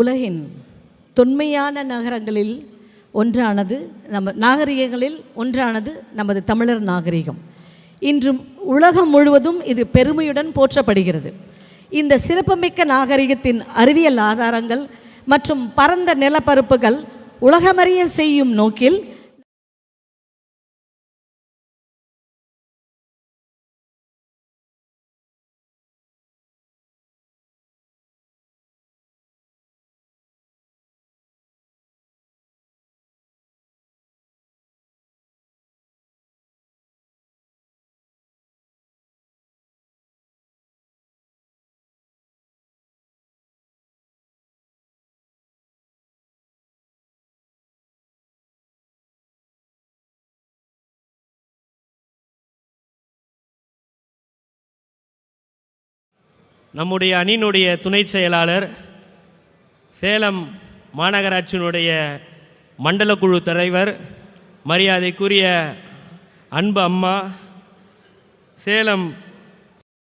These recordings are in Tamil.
உலகின் தொன்மையான நகரங்களில் ஒன்றானது நம்ம நாகரிகங்களில் ஒன்றானது நமது தமிழர் நாகரிகம். இன்றும் உலகம் முழுவதும் இது பெருமையுடன் போற்றப்படுகிறது. இந்த சிறப்புமிக்க நாகரிகத்தின் அறிவியல் ஆதாரங்கள் மற்றும் பரந்த நிலப்பரப்புகள் உலகமறிய செய்யும் நோக்கில் நம்முடைய அணியினுடைய துணை செயலாளர் சேலம் மாநகராட்சியினுடைய மண்டல குழு தலைவர் மரியாதைக்குரிய அன்பு அம்மா சேலம்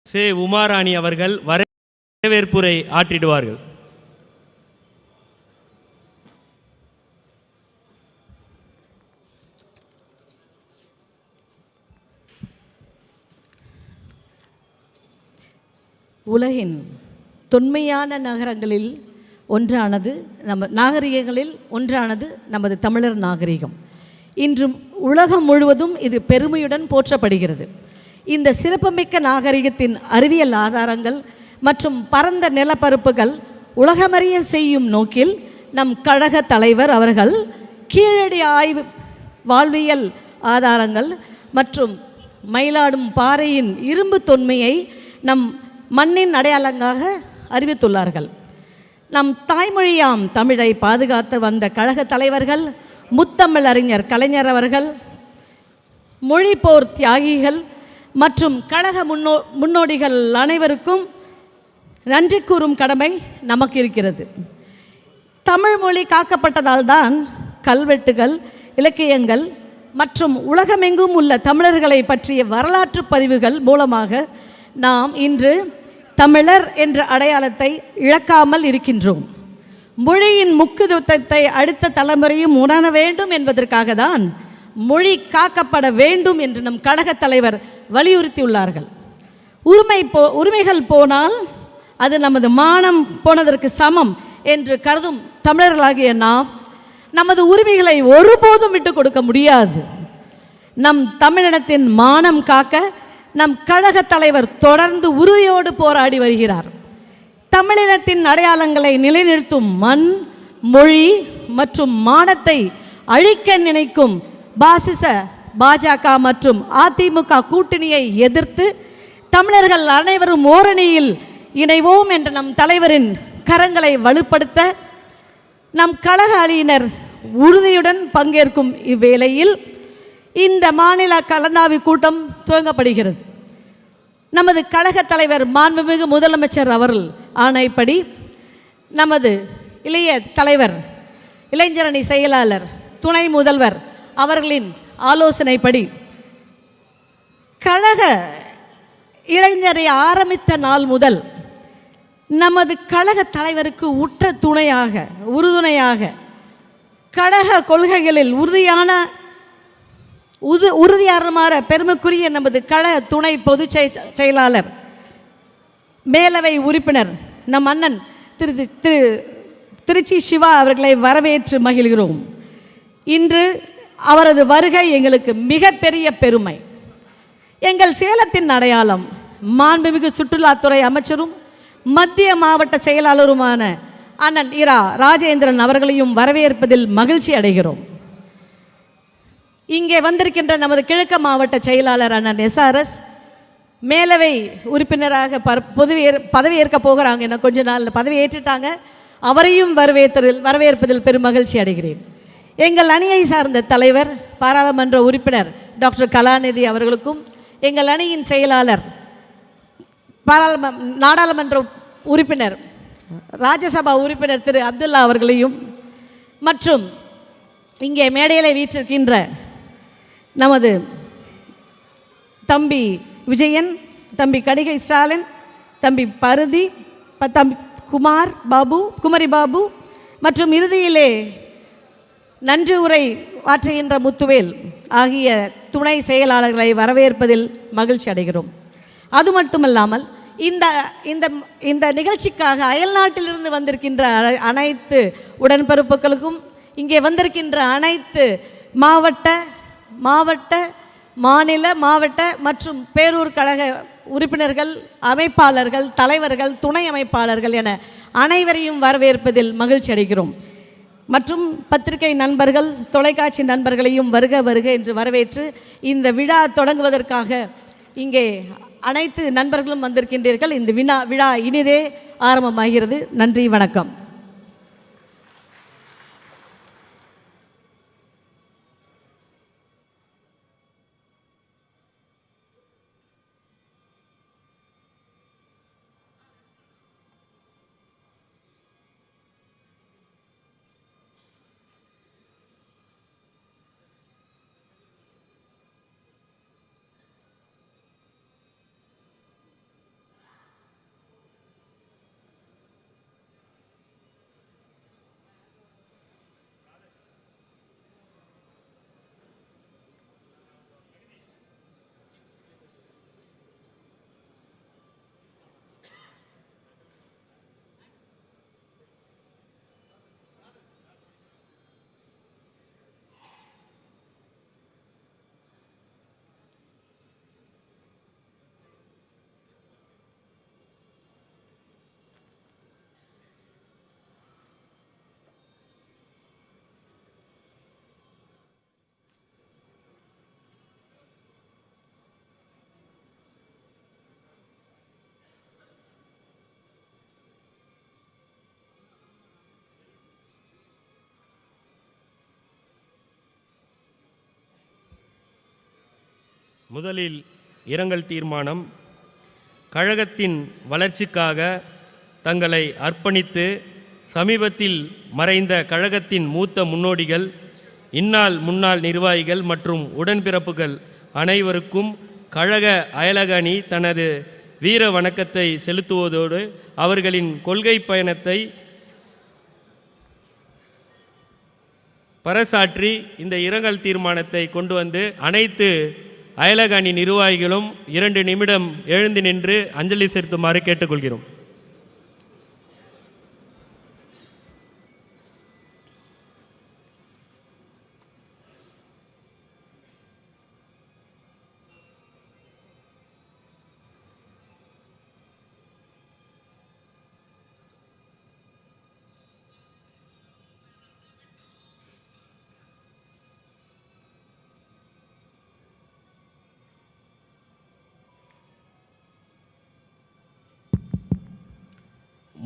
சே உமாராணி அவர்கள் வரவேற்புரை ஆற்றிடுவார்கள். உலகின் தொன்மையான நகரங்களில் ஒன்றானது நம்ம நாகரிகங்களில் ஒன்றானது நமது தமிழர் நாகரிகம். இன்றும் உலகம் முழுவதும் இது பெருமையுடன் போற்றப்படுகிறது. இந்த சிறப்புமிக்க நாகரிகத்தின் அறிவியல் ஆதாரங்கள் மற்றும் பரந்த நிலப்பரப்புகள் உலகமறிய செய்யும் நோக்கில் நம் கழக தலைவர் அவர்கள் கீழடி ஆய்வு வாழ்வியல் ஆதாரங்கள் மற்றும் மயிலாடும் பாறையின் இரும்பு தொன்மையை நம் மண்ணின் அடையாளங்காக அறிவித்துள்ளார்கள். நம் தாய்மொழியாம் தமிழை பாதுகாத்து வந்த கழக தலைவர்கள் முத்தமிழ் அறிஞர் கலைஞர் அவர்கள் மொழி போர் தியாகிகள் மற்றும் கழக முன்னோ முன்னோடிகள் அனைவருக்கும் நன்றி கூறும் கடமை நமக்கு இருக்கிறது. தமிழ் மொழி காக்கப்பட்டதால் தான் கல்வெட்டுகள் இலக்கியங்கள் மற்றும் உலகமெங்கும் உள்ள தமிழர்களை பற்றிய வரலாற்று பதிவுகள் மூலமாக நாம் இன்று தமிழர் என்ற அடையாளத்தை இழக்காமல் இருக்கின்றோம். மொழியின் முக்கியத்துவத்தை அடுத்த தலைமுறையும் உணர வேண்டும் என்பதற்காக தான் மொழி காக்கப்பட வேண்டும் என்று நம் கழகத் தலைவர் வலியுறுத்தியுள்ளார்கள். உரிமை போ உரிமைகள் போனால் அது நமது மானம் போனதற்கு சமம் என்று கருதும் தமிழர்களாகிய நாம் நமது உரிமைகளை ஒருபோதும் விட்டு கொடுக்க முடியாது. நம் தமிழினத்தின் மானம் காக்க நம் கழக தலைவர் தொடர்ந்து உறுதியோடு போராடி வருகிறார். தமிழினத்தின் அடையாளங்களை நிலைநிறுத்தும் மண் மொழி மற்றும் மானத்தை அழிக்க நினைக்கும் பாசிச பாஜக மற்றும் அதிமுக கூட்டணியை எதிர்த்து தமிழர்கள் அனைவரும் ஓரணியில் இணைவோம் என்ற நம் தலைவரின் கரங்களை வலுப்படுத்த நம் கழக அணியினர் உறுதியுடன் பங்கேற்கும் இவ்வேளையில் இந்த மாநில கலந்தாவி கூட்டம் துவங்கப்படுகிறது. நமது கழக தலைவர் மாண்புமிகு முதலமைச்சர் அவர்கள் ஆணைப்படி நமது இளைய தலைவர் இளைஞரணி செயலாளர் துணை முதல்வர் அவர்களின் ஆலோசனைப்படி கழக இளைஞரை ஆரம்பித்த நாள் முதல் நமது கழக தலைவருக்கு உற்ற துணையாக உறுதுணையாக கழக கொள்கைகளில் உறுதியான உது உறுதியாரமான பெருமைக்குரிய நமது கள துணை பொதுச் செயலாளர் மேலவை உறுப்பினர் நம் அண்ணன் திரு திரு திருச்சி சிவா அவர்களை வரவேற்று மகிழ்கிறோம். இன்று அவரது வருகை எங்களுக்கு மிகப்பெரிய பெருமை. எங்கள் சேலத்தின் அடையாளம் மாண்புமிகு சுற்றுலாத்துறை அமைச்சரும் மத்திய மாவட்ட செயலாளருமான அண்ணன் இரா ராஜேந்திரன் அவர்களையும் வரவேற்பதில் மகிழ்ச்சி அடைகிறோம். இங்கே வந்திருக்கின்ற நமது கிழக்கு மாவட்ட செயலாளர் அண்ணன் எஸ்ஆர்எஸ் மேலவை உறுப்பினராக பர் பதவி ஏற்க போகிறாங்க. என்ன கொஞ்ச நாள் பதவி ஏற்றுட்டாங்க அவரையும் வரவேற்பதில் வரவேற்பதில் பெரும் மகிழ்ச்சி அடைகிறேன். எங்கள் அணியை சார்ந்த தலைவர் பாராளுமன்ற உறுப்பினர் டாக்டர் கலாநிதி அவர்களுக்கும் எங்கள் அணியின் செயலாளர் பாராளும நாடாளுமன்ற உறுப்பினர் ராஜ்யசபா உறுப்பினர் திரு அப்துல்லா அவர்களையும் மற்றும் இங்கே மேடையில் வீற்றிருக்கின்ற நமது தம்பி விஜயன் தம்பி கணிகை ஸ்டாலின் தம்பி பருதி ப- தம்பி குமார் பாபு குமரி பாபு மற்றும் இறுதியிலே நன்றி உரை ஆற்றுகின்ற முத்துவேல் ஆகிய துணை செயலாளர்களை வரவேற்பதில் மகிழ்ச்சி அடைகிறோம். அது மட்டுமல்லாமல் இந்த இந்த இந்த நிகழ்ச்சிக்காக அயல்நாட்டிலிருந்து வந்திருக்கின்ற அனைத்து உடன்பிறப்புகளுக்கும் இங்கே வந்திருக்கின்ற அனைத்து மாவட்ட மாவட்ட மாநில மாவட்ட மற்றும் பேரூர் கழக உறுப்பினர்கள் அமைப்பாளர்கள் தலைவர்கள் துணை அமைப்பாளர்கள் என அனைவரையும் வரவேற்பதில் மகிழ்ச்சி அடைகிறோம். மற்றும் பத்திரிகை நண்பர்கள் தொலைக்காட்சி நண்பர்களையும் வருக வருக என்று வரவேற்று இந்த விழா தொடங்குவதற்காக இங்கே அனைத்து நண்பர்களும் வந்திருக்கின்றீர்கள். இந்த வினா விழா இனிதே ஆரம்பமாகிறது. நன்றி வணக்கம். முதலில் இரங்கல் தீர்மானம். கழகத்தின் வளர்ச்சிக்காக தங்களை அர்ப்பணித்து சமீபத்தில் மறைந்த கழகத்தின் மூத்த முன்னோடிகள் இந்நாள் முன்னாள் நிர்வாகிகள் மற்றும் உடன்பிறப்புகள் அனைவருக்கும் கழக அயலக அணி தனது வீர வணக்கத்தை செலுத்துவதோடு அவர்களின் கொள்கை பயணத்தை பறைசாற்றி இந்த இரங்கல் தீர்மானத்தை கொண்டு வந்து அனைத்து அயலக அணி நிர்வாகிகளும் இரண்டு நிமிடம் எழுந்து நின்று அஞ்சலி செலுத்துமாறு கேட்டுக்கொள்கிறோம்.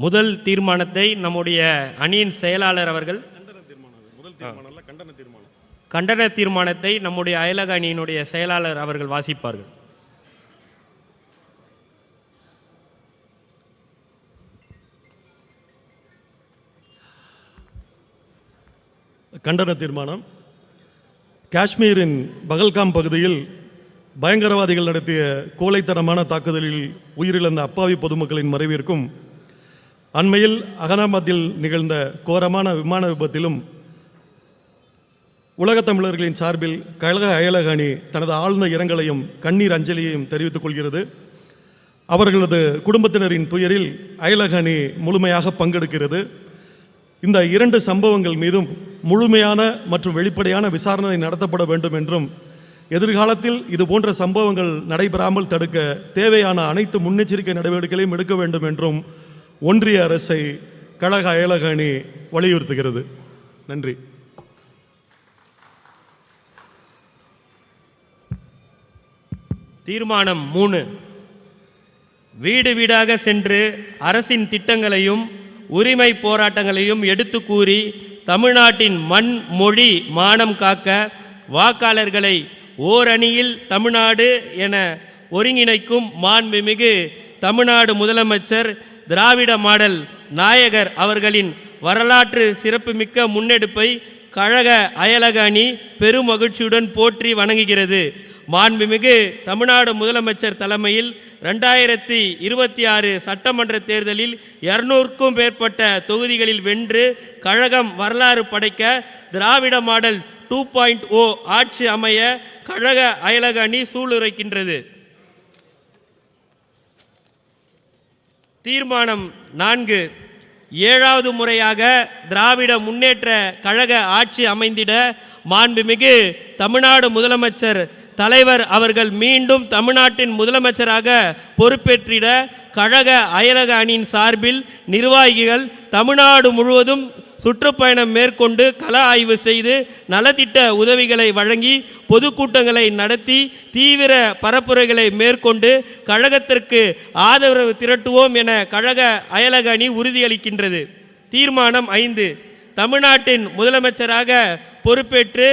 முதல் தீர்மானத்தை நம்முடைய அணியின் செயலாளர் அவர்கள் முதல் தீர்மானம். அல்ல கண்டன தீர்மானம். கண்டன தீர்மானத்தை நம்முடைய அயலக அணியினுடைய செயலாளர் அவர்கள் வாசிப்பார்கள். கண்டன தீர்மானம். காஷ்மீரின் பகல்காம் பகுதியில் பயங்கரவாதிகள் நடத்திய கோழைத்தனமான தாக்குதலில் உயிரிழந்த அப்பாவி பொதுமக்களின் மறைவிற்கும் அண்மையில் அகனாபாத்தில் நிகழ்ந்த கோரமான விமான விபத்திலும் உலகத் தமிழர்களின் சார்பில் கழக அயலக அணி தனது ஆழ்ந்த இரங்கலையும் கண்ணீர் அஞ்சலியையும் தெரிவித்துக் கொள்கிறது. அவர்களது குடும்பத்தினரின் துயரில் அயலக அணி முழுமையாக பங்கெடுக்கிறது. இந்த இரண்டு சம்பவங்கள் மீதும் முழுமையான மற்றும் வெளிப்படையான விசாரணை நடத்தப்பட வேண்டும் என்றும் எதிர்காலத்தில் இது போன்ற சம்பவங்கள் நடைபெறாமல் தடுக்க தேவையான அனைத்து முன்னெச்சரிக்கை நடவடிக்கைகளையும் எடுக்க வேண்டும் என்றும் ஒன்றிய அரசை கழக அயலக அணி வலியுறுத்துகிறது. நன்றி. தீர்மானம் மூணு. வீடு வீடாக சென்று அரசின் திட்டங்களையும் உரிமை போராட்டங்களையும் எடுத்து கூறி தமிழ்நாட்டின் மண் மொழி மானம் காக்க வாக்காளர்களை ஓரணியில் தமிழ்நாடு என ஒருங்கிணைக்கும் மாண்புமிகு தமிழ்நாடு முதலமைச்சர் திராவிட மாடல் நாயகர் அவர்களின் வரலாற்று சிறப்புமிக்க முன்னெடுப்பை கழக அயலக அணி பெரும் மகிழ்ச்சியுடன் போற்றி வணங்குகிறது. மாண்புமிகு தமிழ்நாடு முதலமைச்சர் தலைமையில் ரெண்டாயிரத்தி இருபத்தி ஆறு சட்டமன்ற தேர்தலில் இருநூறுக்கும் மேற்பட்ட தொகுதிகளில் வென்று கழகம் வரலாறு படைக்க Dravida model two point O ஆட்சி அமைய கழக அயலக அணி சூளுரைக்கின்றது. தீர்மானம் நான்கு. ஏழாவது முறையாக திராவிட முன்னேற்ற கழக ஆட்சி அமைந்திட மாண்புமிகு தமிழ்நாடு முதலமைச்சர் தலைவர் அவர்கள் மீண்டும் தமிழ்நாட்டின் முதலமைச்சராக பொறுப்பேற்றிட கழக அயலக அணியின் சார்பில் நிர்வாகிகள் தமிழ்நாடு முழுவதும் சுற்றுப்பயணம் மேற்கொண்டு கள ஆய்வு செய்து நலத்திட்ட உதவிகளை வழங்கி பொதுக்கூட்டங்களை நடத்தி தீவிர பரப்புரைகளை மேற்கொண்டு கழகத்திற்கு ஆதரவு திரட்டுவோம் என கழக அயலக அணி உறுதியளிக்கின்றது. தீர்மானம் ஐந்து. தமிழ்நாட்டின் முதலமைச்சராக பொறுப்பேற்று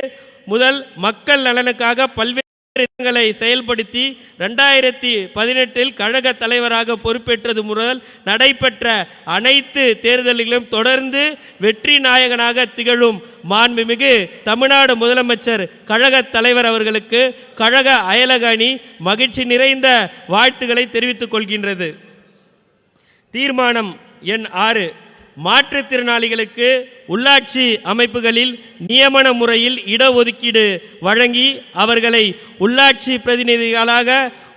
முதல் மக்கள் நலனுக்காக பல்வேறு திட்டங்களை செயல்படுத்தி ரெண்டாயிரத்தி பதினெட்டில் கழக தலைவராக பொறுப்பேற்றது முதல் நடைபெற்ற அனைத்து தேர்தல்களிலும் தொடர்ந்து வெற்றி நாயகனாக திகழும் மாண்புமிகு தமிழ்நாடு முதலமைச்சர் கழக தலைவர் அவர்களுக்கு கழக அயலக அணி மகிழ்ச்சி நிறைந்த வாழ்த்துக்களை தெரிவித்துக் கொள்கின்றது. தீர்மானம் எண் ஆறு. மாற்றுத்திறனாளிகளுக்கு உள்ளாட்சி அமைப்புகளில் நியமன முறையில் இடஒதுக்கீடு வழங்கி அவர்களை உள்ளாட்சி பிரதிநிதிகளாக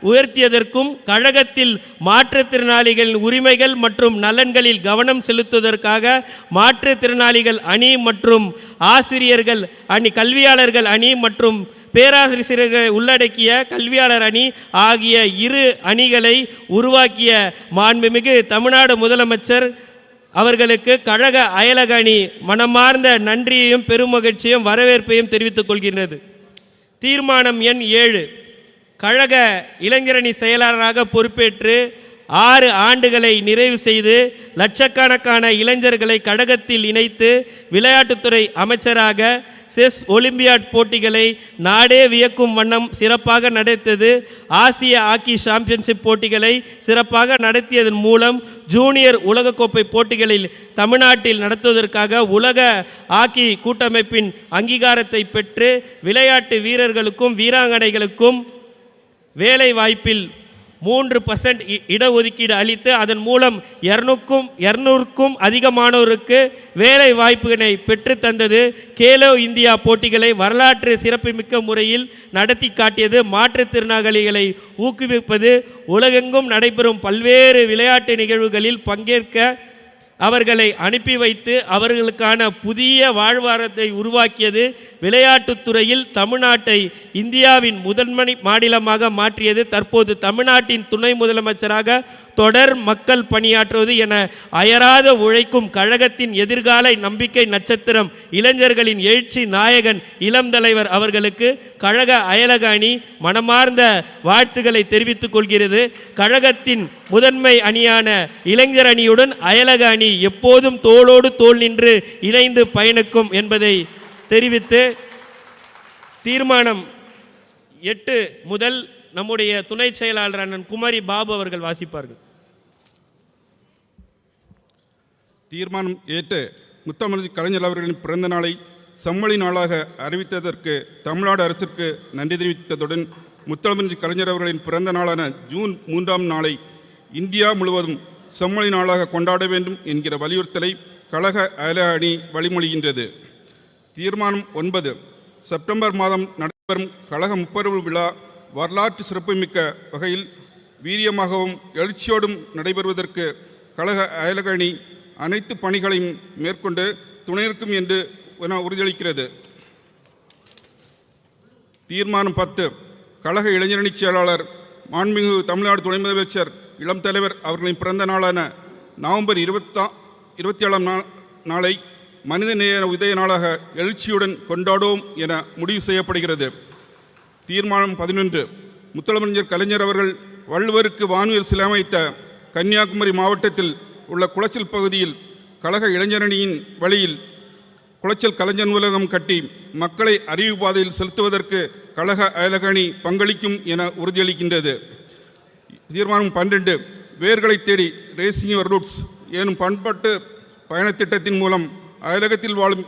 உயர்த்தியதற்கும் கழகத்தில் மாற்றுத்திறனாளிகளின் உரிமைகள் மற்றும் நலன்களில் கவனம் செலுத்துவதற்காக மாற்றுத்திறனாளிகள் அணி மற்றும் ஆசிரியர்கள் அணி கல்வியாளர்கள் அணி மற்றும் பேராசிரியர்களை உள்ளடக்கிய கல்வியாளர் அணி ஆகிய இரு அணிகளை உருவாக்கிய மாண்புமிகு தமிழ்நாடு முதலமைச்சர் அவர்களுக்கு கழக அயலகணி மனமார்ந்த நன்றியையும் பெருமகிழ்ச்சியும் வரவேற்பையும் தெரிவித்துக் கொள்கின்றது. தீர்மானம் எண் ஏழு. கழக இளைஞரணி செயலாளராக பொறுப்பேற்று ஆறு ஆண்டுகளை நிறைவு செய்து லட்சக்கணக்கான இளைஞர்களை கழகத்தில் இணைத்து விளையாட்டுத்துறை அமைச்சராக செஸ் ஒலிம்பியாட் போட்டிகளை நாடே வியக்கும் வண்ணம் சிறப்பாக நடத்தது ஆசிய ஹாக்கி சாம்பியன்ஷிப் போட்டிகளை சிறப்பாக நடத்தியதன் மூலம் ஜூனியர் உலகக்கோப்பை போட்டிகளில் தமிழ்நாட்டில் நடத்துவதற்காக உலக ஹாக்கி கூட்டமைப்பின் அங்கீகாரத்தை பெற்று விளையாட்டு வீரர்களுக்கும் வீராங்கனைகளுக்கும் வேலை வாய்ப்பில் மூன்று பர்சன்ட் இடஒதுக்கீடு அளித்து அதன் மூலம் இரநூக்கும் இரநூறுக்கும் அதிகமானோருக்கு வேலை வாய்ப்புகளை பெற்றுத்தந்தது கேலோ இந்தியா போட்டிகளை வரலாற்று சிறப்புமிக்க முறையில் நடத்தி காட்டியது. மாற்றுத்திறனாளிகளை ஊக்குவிப்பது. உலகெங்கும் நடைபெறும் பல்வேறு விளையாட்டு நிகழ்வுகளில் பங்கேற்க அவர்களை அனுப்பி வைத்து அவர்களுக்கான புதிய வாழ்வாரத்தை உருவாக்கியது விளையாட்டுத்துறையில் தமிழ்நாட்டை இந்தியாவின் முதன்மை மாநிலமாக மாற்றியது. தற்போது தமிழ்நாட்டின் துணை முதலமைச்சராக தொடர் மக்கள் பணியாற்றுவது என அயராத உழைக்கும் கழகத்தின் எதிர்கால நம்பிக்கை நட்சத்திரம் இளைஞர்களின் எழுச்சி நாயகன் இளம் தலைவர் அவர்களுக்கு கழக அயலக அணி மனமார்ந்த வாழ்த்துக்களை தெரிவித்துக் கொள்கிறது. கழகத்தின் முதன்மை அணியான இளைஞர் அணியுடன் அயலக அணி எப்போதும் தோளோடு தோள் நின்று இணைந்து பயணிக்கும் என்பதை தெரிவித்து தீர்மானம் எட்டு முதல் நம்முடைய துணை செயலாளர் அண்ணன் குமாரி பாபு அவர்கள் வாசிப்பார்கள். தீர்மானம் ஏற்று முத்தமிழ் கலைஞர் அவர்களின் பிறந்த நாளை செம்மொழி நாளாக அறிவித்ததற்கு தமிழ்நாடு அரசிற்கு நன்றி தெரிவித்ததுடன் முத்தமிழ் கலைஞர் அவர்களின் பிறந்த நாளான ஜூன் மூன்றாம் நாளை இந்தியா முழுவதும் செம்மொழி நாளாக கொண்டாட வேண்டும் என்கிற வலியுறுத்தலை கழக அயல அணி வழிமொழிகின்றது. தீர்மானம் ஒன்பது. செப்டம்பர் மாதம் நடைபெறும் கழக முப்பருவு விழா வரலாற்று சிறப்புமிக்க வகையில் வீரியமாகவும் எழுச்சியோடும் நடைபெறுவதற்கு கழக அயலகணி அனைத்து பணிகளையும் மேற்கொண்டு துணை இருக்கும் என்று என உறுதியளிக்கிறது. தீர்மானம் பத்து. கழக இளைஞரணி செயலாளர் மாண்புமிகு தமிழ்நாடு துணை முதலமைச்சர் இளம் தலைவர் அவர்களின் பிறந்த நாளான நவம்பர் இருபத்தா இருபத்தி ஏழாம் நாள் நாளை மனிதநேய உதய நாளாக எழுச்சியுடன் கொண்டாடுவோம் என முடிவு செய்யப்படுகிறது. தீர்மானம் பதினொன்று. முத்தமிழர் கலைஞர் அவர்கள் வள்ளுவருக்கு வானுயர் சிலமைத்த கன்னியாகுமரி மாவட்டத்தில் உள்ள குளச்சல் பகுதியில் கழக இளைஞரணியின் வழியில் குளச்சல் கலைஞர் நூலகம் கட்டி மக்களை அறிவு பாதையில் செலுத்துவதற்கு கழக அயலகணி பங்களிக்கும் என உறுதியளிக்கின்றது. தீர்மானம் பன்னிரண்டு வேர்களை தேடி ரேசிங் யுவர் ரூட்ஸ் எனும் பண்பாட்டு பயணத்திட்டத்தின் மூலம் அயலகத்தில் வாழும்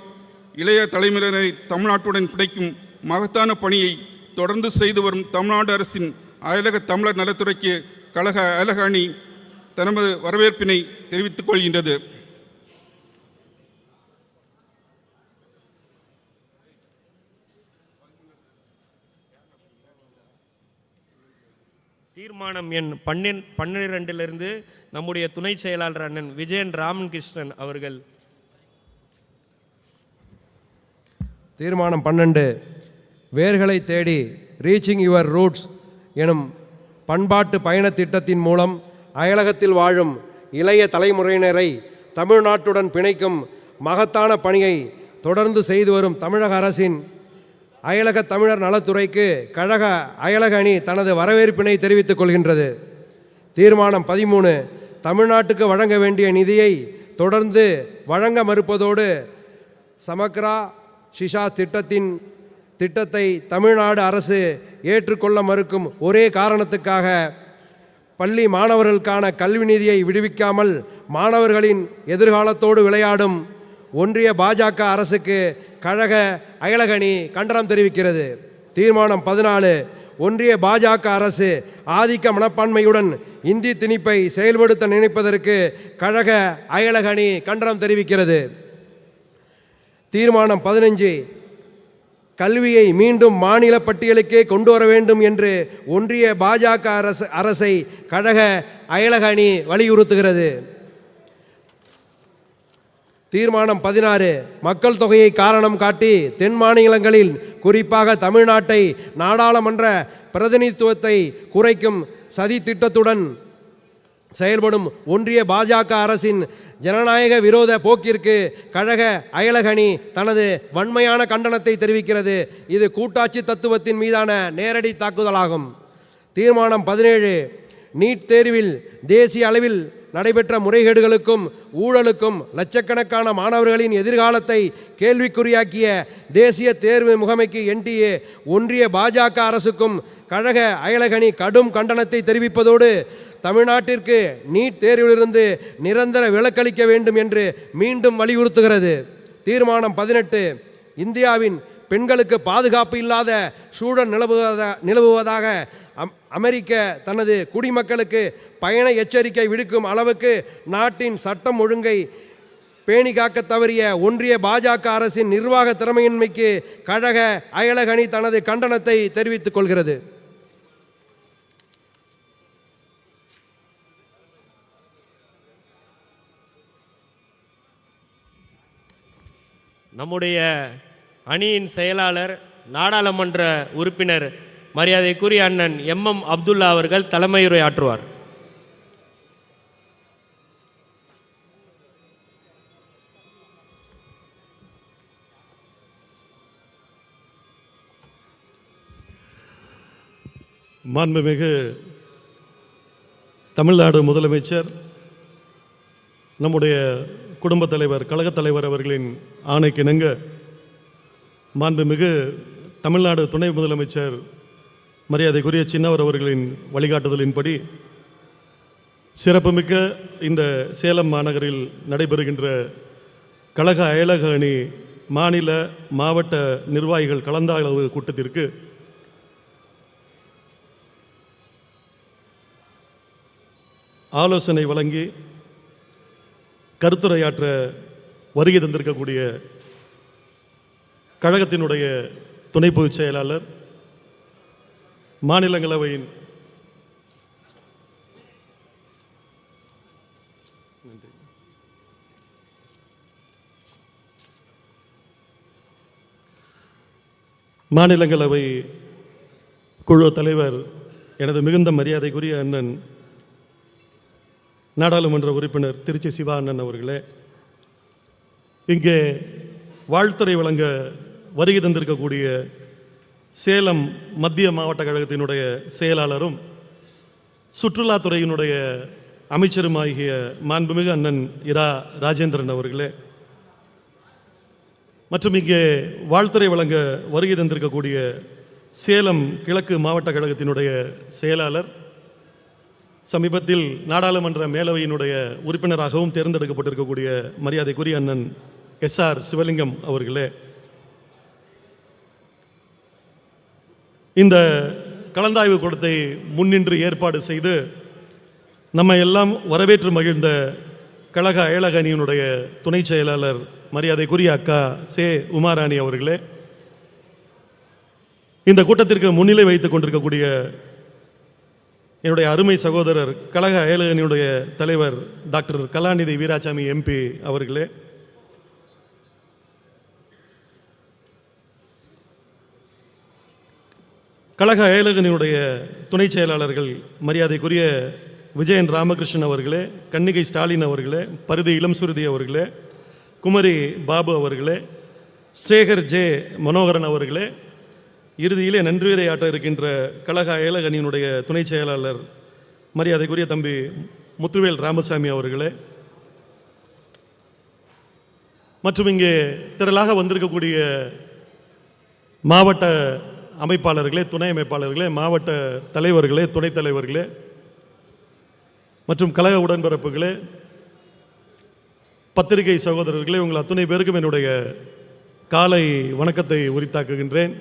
இளைய தலைமுறையினரை தமிழ்நாட்டுடன் பிணைக்கும் மகத்தான பணியை தொடர்ந்து செய்து வரும் தமிழ்நாடு அரசின் அயலக தமிழர் நலத்துறைக்கு கழக அயலக அணி தனது வரவேற்பினை தெரிவித்துக் கொள்கின்றது. தீர்மானம் எண் பன்னெண் பன்னிரெண்டிலிருந்து நம்முடைய துணை செயலாளர் அண்ணன் விஜயன் ராமகிருஷ்ணன் அவர்கள். தீர்மானம் பன்னெண்டு வேர்களை தேடி ரீச்சிங் யுவர் ரூட்ஸ் எனும் பண்பாட்டு பயணத் திட்டத்தின் மூலம் அயலகத்தில் வாழும் இளைய தலைமுறையினரை தமிழ்நாட்டுடன் பிணைக்கும் மகத்தான பணியை தொடர்ந்து செய்து வரும் தமிழக அரசின் அயலக தமிழர் நலத்துறைக்கு கழக அயலக அணி தனது வரவேற்பினை தெரிவித்துக் கொள்கின்றது. தீர்மானம் பதிமூணு தமிழ்நாட்டுக்கு வழங்க வேண்டிய நிதியை தொடர்ந்து வழங்க மறுப்பதோடு சமக்ரா ஷிஷா திட்டத்தின் திட்டத்தை தமிழ்நாடு அரசு ஏற்றுக்கொள்ள மறுக்கும் ஒரே காரணத்துக்காக பள்ளி மாணவர்களுக்கான கல்வி நிதியை விடுவிக்காமல் மாணவர்களின் எதிர்காலத்தோடு விளையாடும் ஒன்றிய பாஜக அரசுக்கு கழக அயலகணி கண்டனம் தெரிவிக்கிறது. தீர்மானம் பதினாலு ஒன்றிய பாஜக அரசு ஆதிக்க மனப்பான்மையுடன் இந்தி திணிப்பை செயல்படுத்த நினைப்பதற்கு கழக அயலகணி கண்டனம் தெரிவிக்கிறது. தீர்மானம் பதினஞ்சு கல்வியை மீண்டும் மாநில பட்டியலுக்கே கொண்டு வர வேண்டும் என்று ஒன்றிய பாஜக அரசு அரசை கழக அயலக அணி வலியுறுத்துகிறது. தீர்மானம் பதினாறு மக்கள் தொகையை காரணம் காட்டி தென் மாநிலங்களில் குறிப்பாக தமிழ்நாட்டை நாடாளுமன்ற பிரதிநிதித்துவத்தை குறைக்கும் சதி திட்டத்துடன் செயல்படும் ஒன்றிய பாஜக அரசின் ஜனநாயக விரோத போக்கிற்கு கழக அயலகணி தனது வன்மையான கண்டனத்தை தெரிவிக்கிறது. இது கூட்டாட்சி தத்துவத்தின் மீதான நேரடி தாக்குதலாகும். தீர்மானம் பதினேழு. நீட் தேர்வில் தேசிய அளவில் நடைபெற்ற முறைகேடுகளுக்கும் ஊழலுக்கும் லட்சக்கணக்கான மாணவர்களின் எதிர்காலத்தை கேள்விக்குறியாக்கிய தேசிய தேர்வு முகமைக்கு என்டிஏ ஒன்றிய பாஜக அரசுக்கும் கழக அயலகணி கடும் கண்டனத்தை தெரிவிப்பதோடு தமிழ்நாட்டிற்கு நீட் தேர்விலிருந்து நிரந்தர விலக்களிக்க வேண்டும் என்று மீண்டும் வலியுறுத்துகிறது. தீர்மானம் பதினெட்டு இந்தியாவின் பெண்களுக்கு பாதுகாப்பு இல்லாத சூழல் நிலவுவதா நிலவுவதாக அம் அமெரிக்க தனது குடிமக்களுக்கு பயண எச்சரிக்கை விடுக்கும் அளவுக்கு நாட்டின் சட்டம் ஒழுங்கை பேணி காக்க தவறிய ஒன்றிய பாஜக அரசின் நிர்வாக திறமையின்மைக்கு கழக அயலகணி தனது கண்டனத்தை தெரிவித்துக் கொள்கிறது. நம்முடைய அணியின் செயலாளர் நாடாளுமன்ற உறுப்பினர் மரியாதைக்குரிய அண்ணன் எம் எம் அப்துல்லா அவர்கள் தலைமையுரை மாண்புமிகு தமிழ்நாடு முதலமைச்சர் நம்முடைய குடும்பத் தலைவர் கழகத் தலைவர் அவர்களின் ஆணைக்கிணங்க மாண்புமிகு தமிழ்நாடு துணை முதலமைச்சர் மரியாதைக்குரிய சின்னவர் அவர்களின் வழிகாட்டுதலின்படி சிறப்புமிக்க இந்த சேலம் மாநகரில் நடைபெறுகின்ற கழக அயலக அணி மாநில மாவட்ட நிர்வாகிகள் கலந்தாய்வு கூட்டத்திற்கு ஆலோசனை வழங்கி கருத்துரையாற்ற வருகை தந்திருக்கக்கூடிய கழகத்தினுடைய துணை பொதுச் செயலாளர் மாநிலங்களவையின் மாநிலங்களவை குழு தலைவர் எனது மிகுந்த மரியாதைக்குரிய அண்ணன் நாடாளுமன்ற உறுப்பினர் திருச்சி சிவா அண்ணன் அவர்களே இங்கே வாழ்த்துறை வழங்க வருகை தந்திருக்கக்கூடிய சேலம் மத்திய மாவட்ட கழகத்தினுடைய செயலாளரும் சுற்றுலாத்துறையினுடைய அமைச்சருமாகிய மாண்புமிகு அண்ணன் இரா ராஜேந்திரன் அவர்களே மற்றும் இங்கே வாழ்த்துறை வழங்க வருகை தந்திருக்கக்கூடிய சேலம் கிழக்கு மாவட்ட கழகத்தினுடைய செயலாளர் சமீபத்தில் நாடாளுமன்ற மேலவையினுடைய உறுப்பினராகவும் தேர்ந்தெடுக்கப்பட்டிருக்கக்கூடிய மரியாதைக்குரிய அண்ணன் எஸ் ஆர் சிவலிங்கம் அவர்களே இந்த கலந்தாய்வு கூடத்தை முன்னின்று ஏற்பாடு செய்து நம்ம எல்லாம் வரவேற்று மகிழ்ந்த கழக அயலக அணியினுடைய துணை செயலாளர் மரியாதைக்குரிய அக்கா சே. உமாராணி அவர்களே இந்த கூட்டத்திற்கு முன்னிலை வைத்துக் கொண்டிருக்கக்கூடிய என்னுடைய அருமை சகோதரர் கழக அயலகனியுடைய தலைவர் டாக்டர் கலாநிதி வீராசாமி எம்பி அவர்களே. கழக அயலகனினுடைய துணை செயலாளர்கள் மரியாதைக்குரிய விஜயன் ராமகிருஷ்ணன் அவர்களே கன்னிகை ஸ்டாலின் அவர்களே பருதி இளம்சுருதி அவர்களே குமரி பாபு அவர்களே சேகர் ஜே மனோகரன் அவர்களே இறுதியிலே நன்றியுரையாற்ற இருக்கின்ற கழக அயலகனியினுடைய துணை செயலாளர் மரியாதைக்குரிய தம்பி முத்துவேல் ராமசாமி அவர்களே. மற்றும் இங்கே திரளாக வந்திருக்கக்கூடிய மாவட்ட அமைப்பாளர்களே துணை அமைப்பாளர்களே மாவட்ட தலைவர்களே துணைத் தலைவர்களே மற்றும் கழக உடன்பிறப்புகளே பத்திரிகை சகோதரர்களே உங்கள் அத்துணை பேருக்கும் என்னுடைய காலை வணக்கத்தை உரித்தாக்குகின்றேன்.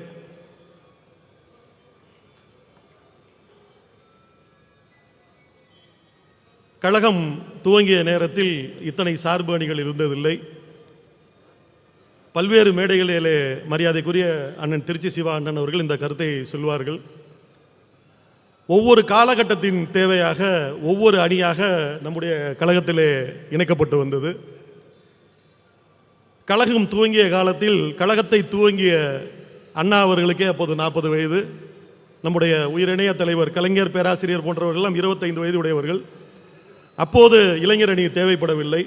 கழகம் துவங்கிய நேரத்தில் இத்தனை சார்பு அணிகள் இருந்ததில்லை. பல்வேறு மேடைகளிலே மரியாதைக்குரிய அண்ணன் திருச்சி சிவா அண்ணன் அவர்கள் இந்த கருத்தை சொல்வார்கள். ஒவ்வொரு காலகட்டத்தின் தேவையாக ஒவ்வொரு அணியாக நம்முடைய கழகத்திலே இணைக்கப்பட்டு வந்தது. கழகம் துவங்கிய காலத்தில் கழகத்தை துவங்கிய அண்ணா அவர்களுக்கே அப்போது நாற்பது வயது. நம்முடைய உயிரிணைய தலைவர் கலைஞர் பேராசிரியர் போன்றவர்கள் எல்லாம் இருபத்தைந்து வயது உடையவர்கள். அப்போது இளைஞர் அணி தேவைப்படவில்லை.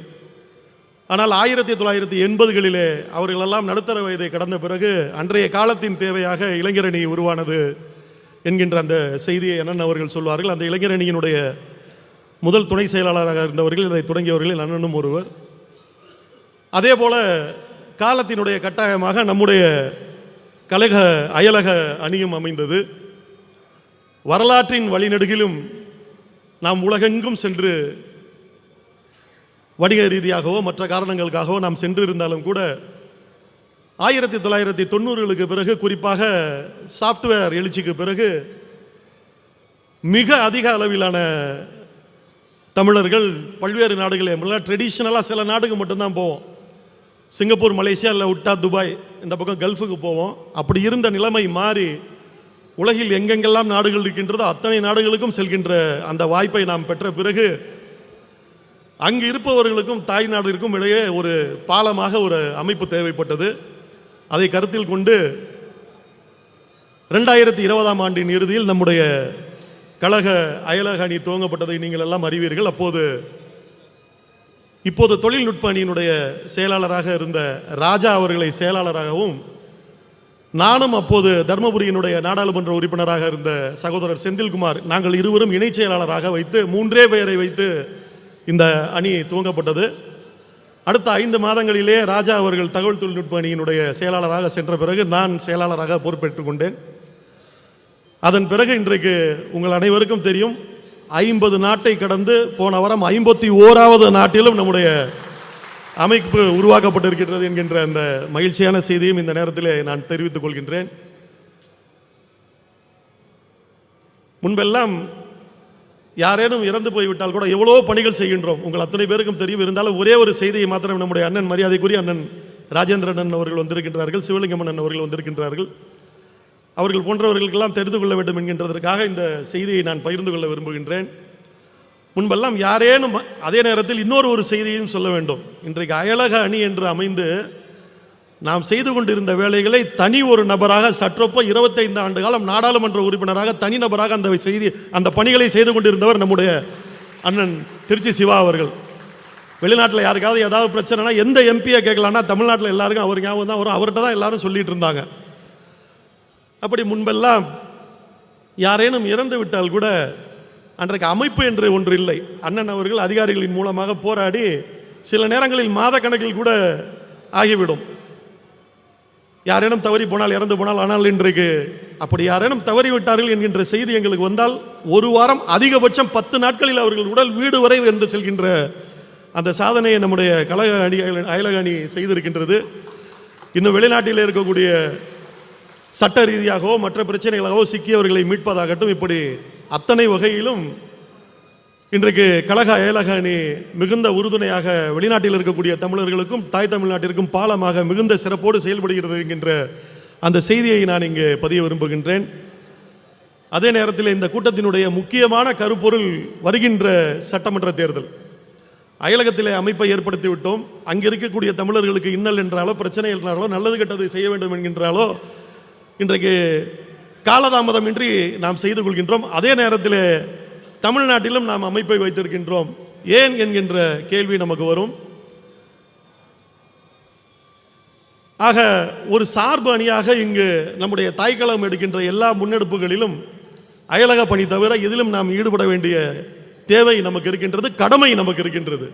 ஆனால் ஆயிரத்தி தொள்ளாயிரத்தி எண்பதுகளிலே அவர்களெல்லாம் நடுத்தர வயதை கடந்த பிறகு அன்றைய காலத்தின் தேவையாக இளைஞரணி உருவானது என்கின்ற அந்த செய்தியை அண்ணன் அவர்கள் சொல்வார்கள். அந்த இளைஞரணியினுடைய முதல் துணை செயலாளராக இருந்தவர்கள் இதை தொடங்கியவர்கள் அண்ணனும் ஒருவர். அதே போல காலத்தினுடைய கட்டாயமாக நம்முடைய கழக அயலக அணியும் அமைந்தது. வரலாற்றின் வழிநெடுகிலும் நாம் உலகெங்கும் சென்று வணிக ரீதியாகவோ மற்ற காரணங்களுக்காகவோ நாம் சென்று இருந்தாலும் கூட ஆயிரத்தி தொள்ளாயிரத்தி தொண்ணூறுகளுக்கு பிறகு குறிப்பாக சாஃப்ட்வேர் எழுச்சிக்கு பிறகு மிக அதிக அளவிலான தமிழர்கள் பல்வேறு நாடுகளே ட்ரெடிஷ்னலாக சில நாடுக்கு மட்டும்தான் போவோம். சிங்கப்பூர் மலேசியா இல்லை உட்டா துபாய் இந்த பக்கம் கல்ஃபுக்கு போவோம். அப்படி இருந்த நிலைமை மாறி உலகில் எங்கெங்கெல்லாம் நாடுகள் இருக்கின்றதோ அத்தனை நாடுகளுக்கும் செல்கின்ற அந்த வாய்ப்பை நாம் பெற்ற பிறகு அங்கு இருப்பவர்களுக்கும் தாய் நாடிற்கும் இடையே ஒரு பாலமாக ஒரு அமைப்பு தேவைப்பட்டது. அதை கருத்தில் கொண்டு ரெண்டாயிரத்தி இருபதாம் ஆண்டின் இறுதியில் நம்முடைய கழக அயலக அணி துவங்கப்பட்டதை நீங்கள் எல்லாம் அறிவீர்கள். அப்போது இப்போது தொழில்நுட்ப அணியினுடைய செயலாளராக இருந்த ராஜா அவர்களை செயலாளராகவும் நானும் அப்போது தர்மபுரியினுடைய நாடாளுமன்ற உறுப்பினராக இருந்த சகோதரர் செந்தில்குமார் நாங்கள் இருவரும் இணைச் செயலாளராக வைத்து மூன்றே பெயரை வைத்து இந்த அணி துவங்கப்பட்டது. அடுத்த ஐந்து மாதங்களிலே ராஜா அவர்கள் தகவல் தொழில்நுட்ப அணியினுடைய செயலாளராக சென்ற பிறகு நான் செயலாளராக பொறுப்பேற்றுக் கொண்டேன். அதன் பிறகு இன்றைக்கு உங்கள் அனைவருக்கும் தெரியும் ஐம்பது நாட்டை கடந்து போன வாரம் ஐம்பத்தி ஓராவது நாட்டிலும் நம்முடைய அமைப்பு உருவாக்கப்பட்டிருக்கின்றது என்கின்ற அந்த மகிழ்ச்சியான செய்தியும் இந்த நேரத்தில் நான் தெரிவித்துக் கொள்கின்றேன். முன்பெல்லாம் யாரேனும் இறந்து போய்விட்டால் கூட எவ்வளோ பணிகள் செய்கின்றோம். உங்கள் அத்தனை பேருக்கும் தெரியும் இருந்தாலும் ஒரே ஒரு செய்தியை மாத்திரம் நம்முடைய அண்ணன் மரியாதைக்குரிய அண்ணன் ராஜேந்திரன் அவர்கள் வந்திருக்கின்றார்கள் சிவலிங்கம்மன் அவர்கள் வந்திருக்கின்றார்கள். அவர்கள் போன்றவர்களுக்கெல்லாம் தெரிந்து கொள்ள வேண்டும் என்கின்றதற்காக இந்த செய்தியை நான் பகிர்ந்து கொள்ள விரும்புகின்றேன். முன்பெல்லாம் யாரேனும் அதே நேரத்தில் இன்னொரு ஒரு செய்தியையும் சொல்ல வேண்டும். இன்றைக்கு அயலக அணி என்று அமைந்து நாம் செய்து கொண்டிருந்த வேலைகளை தனி ஒரு நபராக சற்றொப்ப இருபத்தைந்து ஆண்டு காலம் நாடாளுமன்ற உறுப்பினராக தனி நபராக அந்த செய்தி அந்த பணிகளை செய்து கொண்டிருந்தவர் நம்முடைய அண்ணன் திருச்சி சிவா அவர்கள். வெளிநாட்டில் யாருக்காவது ஏதாவது பிரச்சனைனா எந்த எம்பியை கேட்கலான்னா தமிழ்நாட்டில் எல்லாருக்கும் அவர் ஞாபகம் தான் வரும். அவர்கிட்ட தான் எல்லாரும் சொல்லிட்டு இருந்தாங்க. அப்படி முன்பெல்லாம் யாரேனும் இறந்து விட்டால் கூட அன்றைக்கு அமைப்பு என்று ஒன்று இல்லை. அண்ணன் அவர்கள் அதிகாரிகளின் மூலமாக போராடி சில நேரங்களில் மாத கணக்கில் கூட ஆகிவிடும். யாரேனும் தவறி போனால் இறந்து போனால் ஆனால் இன்றைக்கு அப்படி யாரேனும் தவறி விட்டார்கள் என்கின்ற செய்தி எங்களுக்கு வந்தால் ஒரு வாரம் அதிகபட்சம் பத்து நாட்களில் அவர்கள் உடல் வீடு வரை என்று செல்கின்ற அந்த சாதனையை நம்முடைய கழக அணி அயலக அணி செய்திருக்கின்றது. இன்னும் வெளிநாட்டில் இருக்கக்கூடிய சட்ட ரீதியாகவோ மற்ற பிரச்சனைகளாகவோ சிக்கியவர்களை மீட்பதாகட்டும் இப்படி அத்தனை வகையிலும் இன்றைக்கு கழக அயலக அணி மிகுந்த உறுதுணையாக வெளிநாட்டில் இருக்கக்கூடிய தமிழர்களுக்கும் தாய் தமிழ்நாட்டிற்கும் பாலமாக மிகுந்த சிறப்போடு செயல்படுகிறது என்கின்ற அந்த செய்தியை நான் இங்கே பதிய விரும்புகின்றேன். அதே நேரத்தில் இந்த கூட்டத்தினுடைய முக்கியமான கருப்பொருள் வருகின்ற சட்டமன்ற தேர்தல். அயலகத்திலே அமைப்பை ஏற்படுத்தி விட்டோம் அங்கே இருக்கக்கூடிய தமிழர்களுக்கு இன்னல் என்றாலோ பிரச்சனை என்றாலோ நல்லது கெட்டது செய்ய வேண்டும் என்கின்றாலோ இன்றைக்கு காலதாமதமின்றி நாம் செய்து கொள்கின்றோம். அதே நேரத்தில் தமிழ்நாட்டிலும் நாம் அமைப்பை வைத்திருக்கின்றோம். ஏன் என்கின்ற கேள்வி நமக்கு வரும். ஆக ஒரு சார்பு அணியாக இங்கு நம்முடைய தாய்க்களம் எடுக்கின்ற எல்லா முன்னெடுப்புகளிலும் அயலக பணி தவிர எதிலும் நாம் ஈடுபட வேண்டிய தேவை நமக்கு இருக்கின்றது கடமை நமக்கு இருக்கின்றது.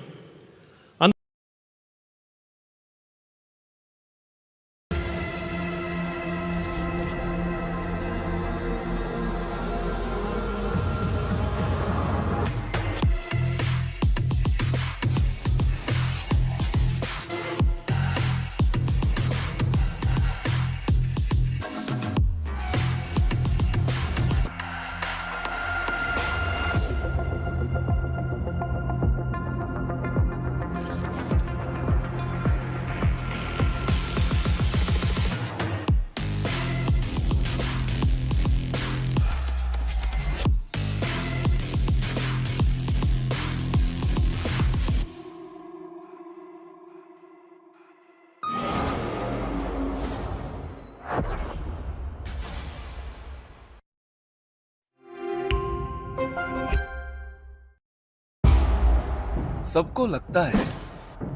सबको लगता है,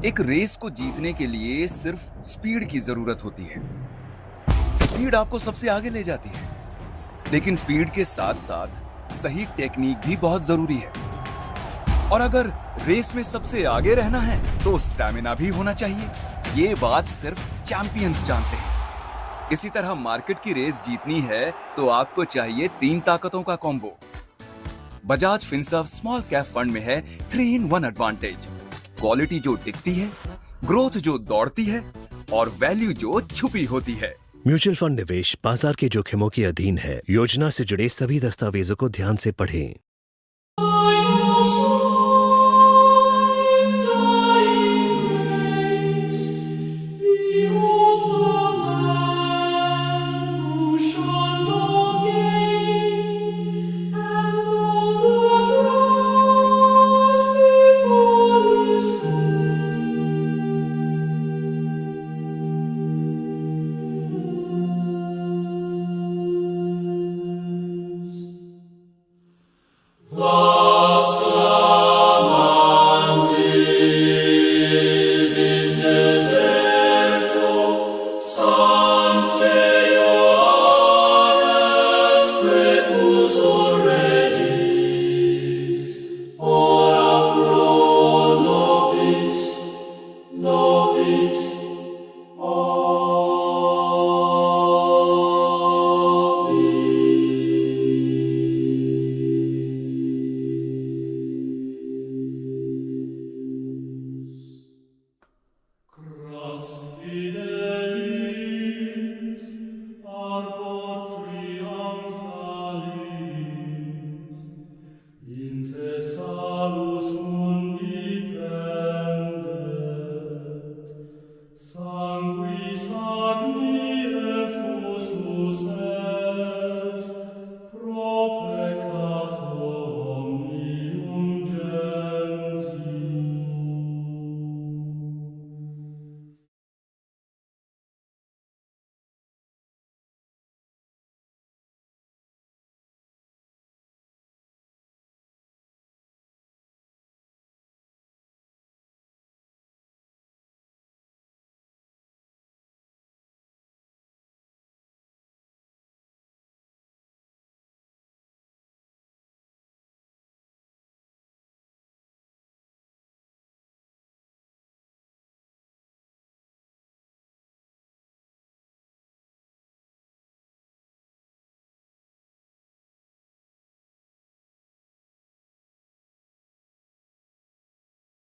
एक रेस को जीतने के लिए सिर्फ़ स्पीड की ज़रूरत होती है। स्पीड आपको सबसे आगे ले जाती है। लेकिन स्पीड के साथ साथ सही टेक्निक भी बहुत ज़रूरी है। और अगर रेस में सबसे आगे रहना है तो स्टैमिना भी होना चाहिए। ये बात सिर्फ़ चैंपियंस जानते हैं। इसी तरह मार्केट की रेस जीतनी है तो आपको चाहिए तीन ताकतों का combo. Bajaj Finserv small cap fund में है three in one advantage quality जो दिखती है ग्रोथ जो दौड़ती है, और वैल्यू जो छुपी होती है। म्यूचुअल फंड निवेश बाज़ार के जोखिमों के अधीन है। योजना से जुड़े सभी दस्तावेजों को ध्यान से पढ़ें।